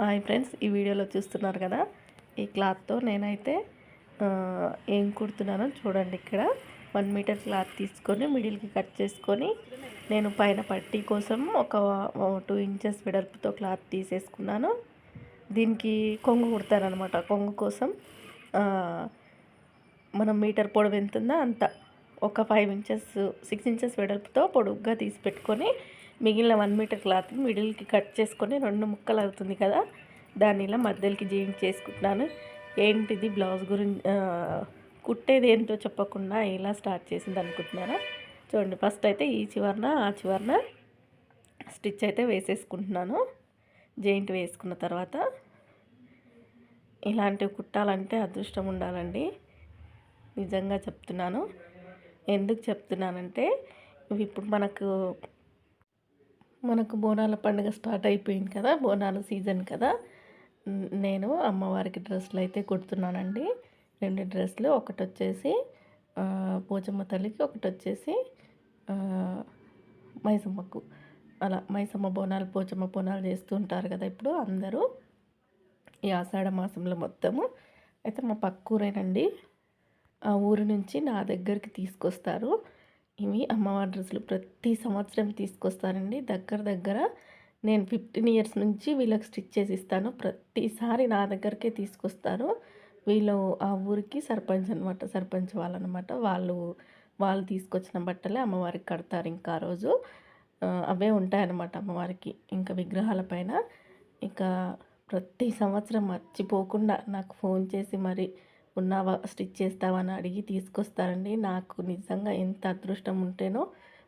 Hi friends ఈ వీడియోలో చూస్తున్నారు కదా ఈ క్లాత్తో నేనైతే ఏం కుడుతున్నానో చూడండి ఇక్కడ. వన్ మీటర్ క్లాత్ తీసుకొని మిడిల్కి కట్ చేసుకొని నేను పైన పట్టీ కోసం ఒక టూ ఇంచెస్ వెడల్పుతో క్లాత్ తీసేసుకున్నాను. దీనికి కొంగు కుడతానమాట కొంగు కోసం మనం మీటర్ పొడవు ఎంత ఉందో అంత. ఒక ఫైవ్ ఇంచెస్ సిక్స్ ఇంచెస్ వెడల్పుతో పొడుగ్గా తీసి పెట్టుకొని మిగిలిన వన్ మీటర్ క్లాత్ మిడిల్కి కట్ చేసుకొని రెండు ముక్కలు అవుతుంది కదా దాన్ని ఇలా మధ్యలోకి జీన్ చేసుకుంటున్నాను. ఏంటిది బ్లౌజ్ గురించి కుట్టేది ఏంటో చెప్పకుండా ఇలా స్టార్ట్ చేసింది అనుకుంటున్నారా? చూడండి ఫస్ట్ అయితే ఈ చివరన ఆ చివరన స్టిచ్ అయితే వేసేసుకుంటున్నాను. జాయింట్ వేసుకున్న తర్వాత ఇలాంటివి కుట్టాలంటే అదృష్టం ఉండాలండి. నిజంగా చెప్తున్నాను. ఎందుకు చెప్తున్నానంటే ఇవి ఇప్పుడు మనకు మనకు బోనాల పండుగ స్టార్ట్ అయిపోయింది కదా బోనాల సీజన్ కదా. నేను అమ్మవారికి డ్రెస్సులు అయితే కుడుతున్నానండి. రెండు డ్రెస్సులు ఒకటి వచ్చేసి పోచమ్మ తల్లికి ఒకటి వచ్చేసి మైసమ్మకు. అలా మైసమ్మ బోనాలు పోచమ్మ బోనాలు చేస్తూ ఉంటారు కదా ఇప్పుడు అందరూ. ఈ ఆషాఢ మాసంలో మొత్తము. అయితే మా పక్క ఊరేనండి ఆ ఊరు నుంచి నా దగ్గరికి తీసుకొస్తారు. ఇవి అమ్మవారి డ్రెస్సులు. ప్రతి సంవత్సరం తీసుకొస్తానండి. దగ్గర దగ్గర నేను ఫిఫ్టీన్ ఇయర్స్ నుంచి వీళ్ళకి స్టిచ్ చేసి ఇస్తాను. ప్రతిసారి నా దగ్గరకే తీసుకొస్తారు. వీళ్ళు ఆ ఊరికి సర్పంచ్ అనమాట సర్పంచ్ వాళ్ళు అనమాట వాళ్ళు వాళ్ళు తీసుకొచ్చిన బట్టలే అమ్మవారికి కడతారు ఇంకా ఆ రోజు. అవే ఉంటాయన్నమాట అమ్మవారికి ఇంకా విగ్రహాల పైన. ఇక ప్రతి సంవత్సరం మర్చిపోకుండా నాకు ఫోన్ చేసి మరి ఉన్నావా స్టిచ్ చేస్తావా అని అడిగి తీసుకొస్తారండి. నాకు నిజంగా ఎంత అదృష్టం ఉంటేనో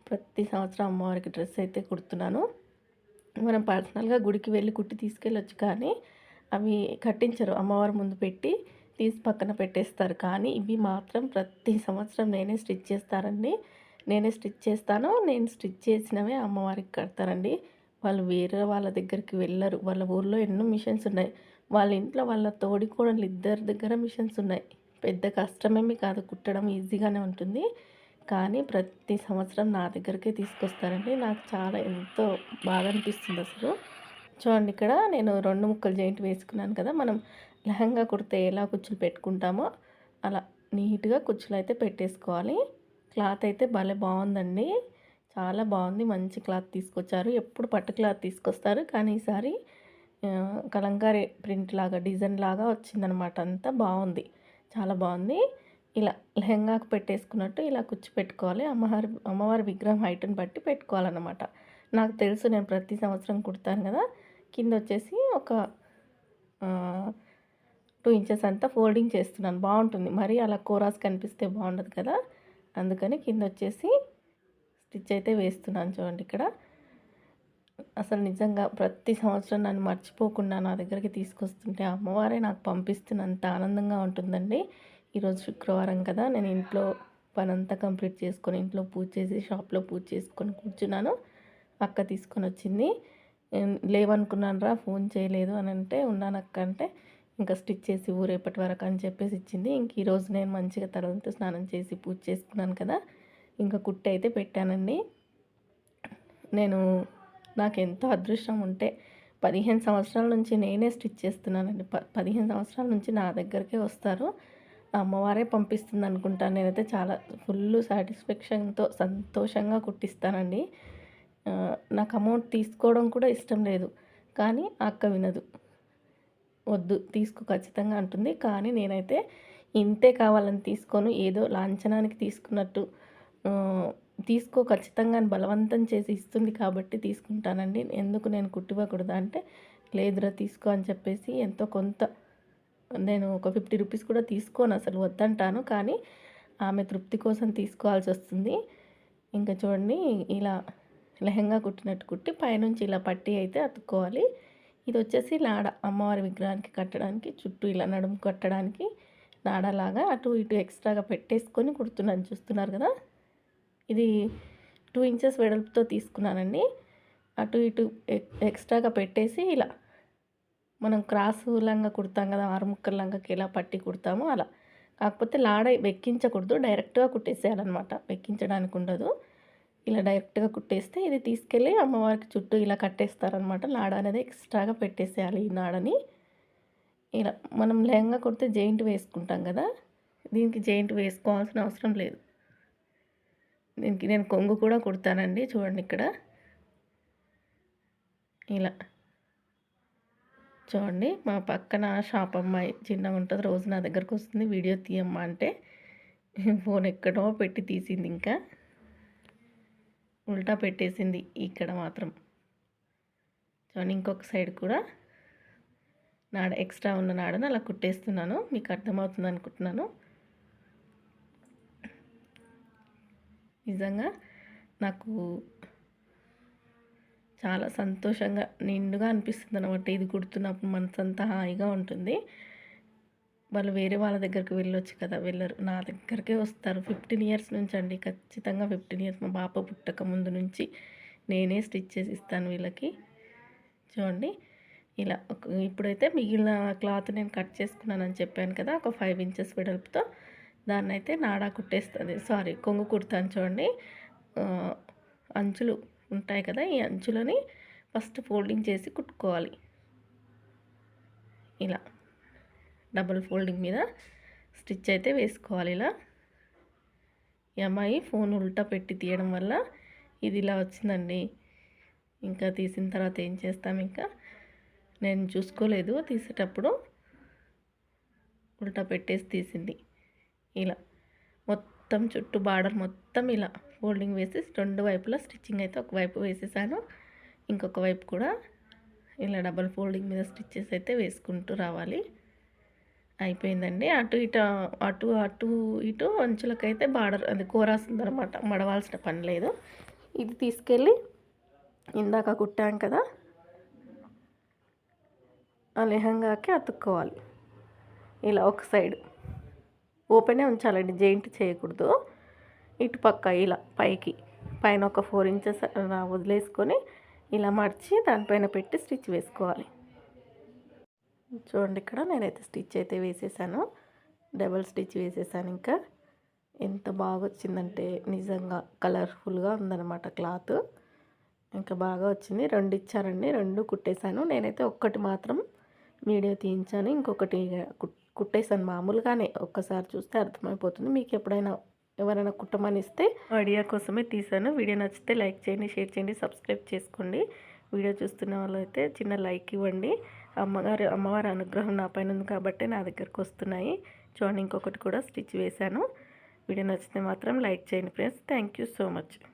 ప్రతి సంవత్సరం అమ్మవారికి డ్రెస్ అయితే కుడుతున్నాను. మనం పర్సనల్గా గుడికి వెళ్ళి కుట్టి తీసుకెళ్ళొచ్చు కానీ అవి కట్టించరు. అమ్మవారి ముందు పెట్టి తీసి పక్కన పెట్టేస్తారు. కానీ ఇవి మాత్రం ప్రతి సంవత్సరం నేనే స్టిచ్ చేస్తారండి నేనే స్టిచ్ చేస్తాను. నేను స్టిచ్ చేసినవే అమ్మవారికి కడతారండి. వాళ్ళు వేరే వాళ్ళ దగ్గరికి వెళ్ళరు. వాళ్ళ ఊర్లో ఎన్నో మిషన్స్ ఉన్నాయి. వాళ్ళ ఇంట్లో వాళ్ళ తోడి కోడలు ఇద్దరి దగ్గర మిషన్స్ ఉన్నాయి. పెద్ద కష్టమేమి కాదు. కుట్టడం ఈజీగానే ఉంటుంది. కానీ ప్రతి సంవత్సరం నా దగ్గరికే తీసుకొస్తారండి. నాకు చాలా ఎంతో బాగా అనిపిస్తుంది అసలు. చూడండి ఇక్కడ నేను రెండు ముక్కలు జాయింట్ వేసుకున్నాను కదా. మనం లెహంగా కుడితే ఎలా కుచ్చులు పెట్టుకుంటామో అలా నీట్గా కుచ్చులు అయితే పెట్టేసుకోవాలి. క్లాత్ అయితే భలే బాగుందండి. చాలా బాగుంది. మంచి క్లాత్ తీసుకొచ్చారు. ఎప్పుడు పట్టు క్లాత్ తీసుకొస్తారు. కానీ ఈసారి కలంకారీ ప్రింట్ లాగా డిజైన్ లాగా వచ్చిందనమాట అంతా బాగుంది. చాలా బాగుంది. ఇలా లెహంగాకు పెట్టేసుకున్నట్టు ఇలా కుచ్చి పెట్టుకోవాలి. అమ్మవారి అమ్మవారి విగ్రహం హైట్ని బట్టి పెట్టుకోవాలన్నమాట. నాకు తెలుసు నేను ప్రతి సంవత్సరం కుడతాను కదా. కింద వచ్చేసి ఒక టూ ఇంచెస్ అంతా ఫోల్డింగ్ చేస్తున్నాను. బాగుంటుంది. మరి అలా కోరాస్ కనిపిస్తే బాగుండదు కదా. అందుకని కింద వచ్చేసి స్టిచ్ అయితే వేస్తున్నాను చూడండి ఇక్కడ. అసలు నిజంగా ప్రతి సంవత్సరం నన్ను మర్చిపోకుండా నా దగ్గరికి తీసుకొస్తుంటే అమ్మవారే నాకు పంపిస్తున్నంత ఆనందంగా ఉంటుందండి. ఈరోజు శుక్రవారం కదా నేను ఇంట్లో పనంతా కంప్లీట్ చేసుకొని ఇంట్లో పూజ చేసి షాప్లో పూజ చేసుకొని కూర్చున్నాను. అక్క తీసుకొని వచ్చింది. ఏం- లేవనుకున్నాను రా ఫోన్ చేయలేదు అని అంటే ఉన్నాను అక్క అంటే ఇంకా స్టిచ్ చేసి ఊరేపటి వరకు అని చెప్పేసి ఇచ్చింది. ఇంక ఈరోజు నేను మంచిగా తలంతో స్నానం చేసి పూజ చేసుకున్నాను కదా. ఇంకా కుట్టి అయితే పెట్టానండి. నేను నాకు ఎంతో అదృష్టం ఉంటే పదిహేను సంవత్సరాల నుంచి నేనే స్టిచ్ చేస్తున్నానండి. ప పదిహేను సంవత్సరాల నుంచి నా దగ్గరికే వస్తారు. అమ్మవారే పంపిస్తుంది అనుకుంటాను. నేనైతే చాలా ఫుల్ సాటిస్ఫాక్షన్తో సంతోషంగా కుట్టిస్తానండి. నాకు అమౌంట్ తీసుకోవడం కూడా ఇష్టం లేదు. కానీ అక్క వినదు. వద్దు తీసుకో ఖచ్చితంగా అంటుంది. కానీ నేనైతే ఇంతే కావాలని తీసుకోను. ఏదో లాంఛనానికి తీసుకున్నట్టు తీసుకో ఖచ్చితంగా అని బలవంతం చేసి ఇస్తుంది కాబట్టి తీసుకుంటానండి. ఎందుకు నేను కుట్టివ్వకూడదా అంటే లేదురా తీసుకో అని చెప్పేసి ఎంతో కొంత నేను ఒక ఫిఫ్టీ రూపీస్ కూడా తీసుకోను అసలు వద్దంటాను. కానీ ఆమె తృప్తి కోసం తీసుకోవాల్సి వస్తుంది. ఇంకా చూడండి ఇలా లెహంగా కుట్టినట్టు కుట్టి పైనుంచి ఇలా పట్టి అయితే అతుక్కోవాలి. ఇది వచ్చేసి లాడ అమ్మవారి విగ్రహానికి కట్టడానికి చుట్టూ ఇలా నడుము కట్టడానికి లాడలాగా అటు ఇటు ఎక్స్ట్రాగా పెట్టేసుకొని కుడుతున్నాను. చూస్తున్నారు కదా? ఇది టూ ఇంచెస్ వెడల్పుతో తీసుకున్నానండి. అటు ఇటు ఎక్స్ట్రాగా పెట్టేసి ఇలా మనం క్రాస్ లంగా కుడతాం కదా ఆరు లంగకి ఎలా పట్టి కుడతామో అలా. కాకపోతే లాడ వెక్కించకూడదు డైరెక్ట్గా కుట్టేసేయాలన్నమాట. వెక్కించడానికి ఉండదు. ఇలా డైరెక్ట్గా కుట్టేస్తే ఇది తీసుకెళ్ళి అమ్మవారికి చుట్టూ ఇలా కట్టేస్తారనమాట లాడ అనేది ఎక్స్ట్రాగా పెట్టేసేయాలి ఈ నాడని. ఇలా మనం లెహంగా కుడితే జెయింట్ వేసుకుంటాం కదా దీనికి జెయింట్ వేసుకోవాల్సిన అవసరం లేదు. దీనికి నేను కొంగు కూడా కుడతానండి చూడండి ఇక్కడ. ఇలా. చూడండి మా పక్కన షాప్ అమ్మాయి చిన్నగా ఉంటుంది రోజు నా దగ్గరకు వస్తుంది వీడియో తీయమ్మా అంటే. ఫోన్ ఎక్కడో పెట్టి తీసింది ఇంకా. ఉల్టా పెట్టేసింది ఇక్కడ మాత్రం. చూడండి ఇంకొక సైడ్ కూడా. నాడ ఎక్స్ట్రా ఉన్న నాడను అలా కుట్టేస్తున్నాను మీకు అర్థమవుతుంది అనుకుంటున్నాను. నిజంగా నాకు చాలా సంతోషంగా నిండుగా అనిపిస్తుంది అనమాట ఇది కుడుతున్నప్పుడు మనసంతా హాయిగా ఉంటుంది. వాళ్ళు వేరే వాళ్ళ దగ్గరికి వెళ్ళొచ్చు కదా వెళ్ళరు. నా దగ్గరికే వస్తారు. ఫిఫ్టీన్ ఇయర్స్ నుంచి అండి. ఖచ్చితంగా ఫిఫ్టీన్ ఇయర్స్ మా పాప పుట్టక ముందు నుంచి నేనే స్టిచ్ చేసి ఇస్తాను వీళ్ళకి. చూడండి. ఇలా ఇప్పుడైతే మిగిలిన క్లాత్ నేను కట్ చేసుకున్నానని చెప్పాను కదా ఒక ఫైవ్ ఇంచెస్ వెడల్పుతో. దాన్ని అయితే నాడా కుట్టేస్తుంది. సారీ కొంగు కుడతాను చూడండి. అంచులు ఉంటాయి కదా ఈ అంచులని ఫస్ట్ ఫోల్డింగ్ చేసి కుట్టుకోవాలి. ఇలా డబుల్ ఫోల్డింగ్ మీద స్టిచ్ అయితే వేసుకోవాలి ఇలా. ఈ అమ్మాయి ఫోన్ ఉల్టా పెట్టి తీయడం వల్ల ఇది ఇలా వచ్చిందండి. ఇంకా తీసిన తర్వాత ఏం చేస్తాం ఇంకా? నేను చూసుకోలేదు తీసేటప్పుడు ఉల్టా పెట్టేసి తీసింది. ఇలా. మొత్తం చుట్టూ బార్డర్ మొత్తం ఇలా. ఫోల్డింగ్ వేసి రెండు వైపులా స్టిచ్చింగ్ అయితే ఒకవైపు వేసేసాను. ఇంకొక వైపు కూడా ఇలా డబల్ ఫోల్డింగ్ మీద స్టిచ్చెస్ అయితే వేసుకుంటూ రావాలి. అయిపోయిందండి. అటు ఇటు అటు అటు ఇటు అంచులకైతే బార్డర్ అది కోరాసిందనమాట మడవాల్సిన పని లేదు. ఇది తీసుకెళ్ళి ఇందాక కుట్టాం కదా ఆ లెహంగాకి అతుక్కోవాలి. ఇలా ఒక సైడ్. ఓపెనే ఉంచాలండి జెయింట్ చేయకూడదు. ఇటు పక్క ఇలా పైకి పైన ఒక ఫోర్ ఇంచెస్ వదిలేసుకొని ఇలా మడిచి దానిపైన పెట్టి స్టిచ్ వేసుకోవాలి. చూడండి ఇక్కడ నేనైతే స్టిచ్ అయితే వేసేసాను. డబల్ స్టిచ్ వేసేసాను ఇంకా. ఎంత బాగా వచ్చిందంటే నిజంగా కలర్ఫుల్గా ఉందన్నమాట క్లాత్. ఇంకా బాగా వచ్చింది. రెండు ఇచ్చారండి రెండు కుట్టేశాను. నేనైతే ఒక్కటి మాత్రం వీడియో తీయించాను. ఇంకొకటి కుట్టేశాను. మామూలుగానే ఒక్కసారి చూస్తే అర్థమైపోతుంది. మీకు ఎప్పుడైనా ఎవరైనా కుట్టమనిస్తే ఐడియా కోసమే తీసాను వీడియో నచ్చితే లైక్ చేయండి షేర్ చేయండి సబ్స్క్రైబ్ చేసుకోండి. వీడియో చూస్తున్న వాళ్ళు అయితే చిన్న లైక్ ఇవ్వండి. అమ్మగారు అమ్మవారి అనుగ్రహం నా పైన ఉంది కాబట్టి నా దగ్గరకు వస్తున్నాయి. చూడండి ఇంకొకటి కూడా స్టిచ్ వేశాను. వీడియో నచ్చితే మాత్రం లైక్ చేయండి ఫ్రెండ్స్. Thank so much.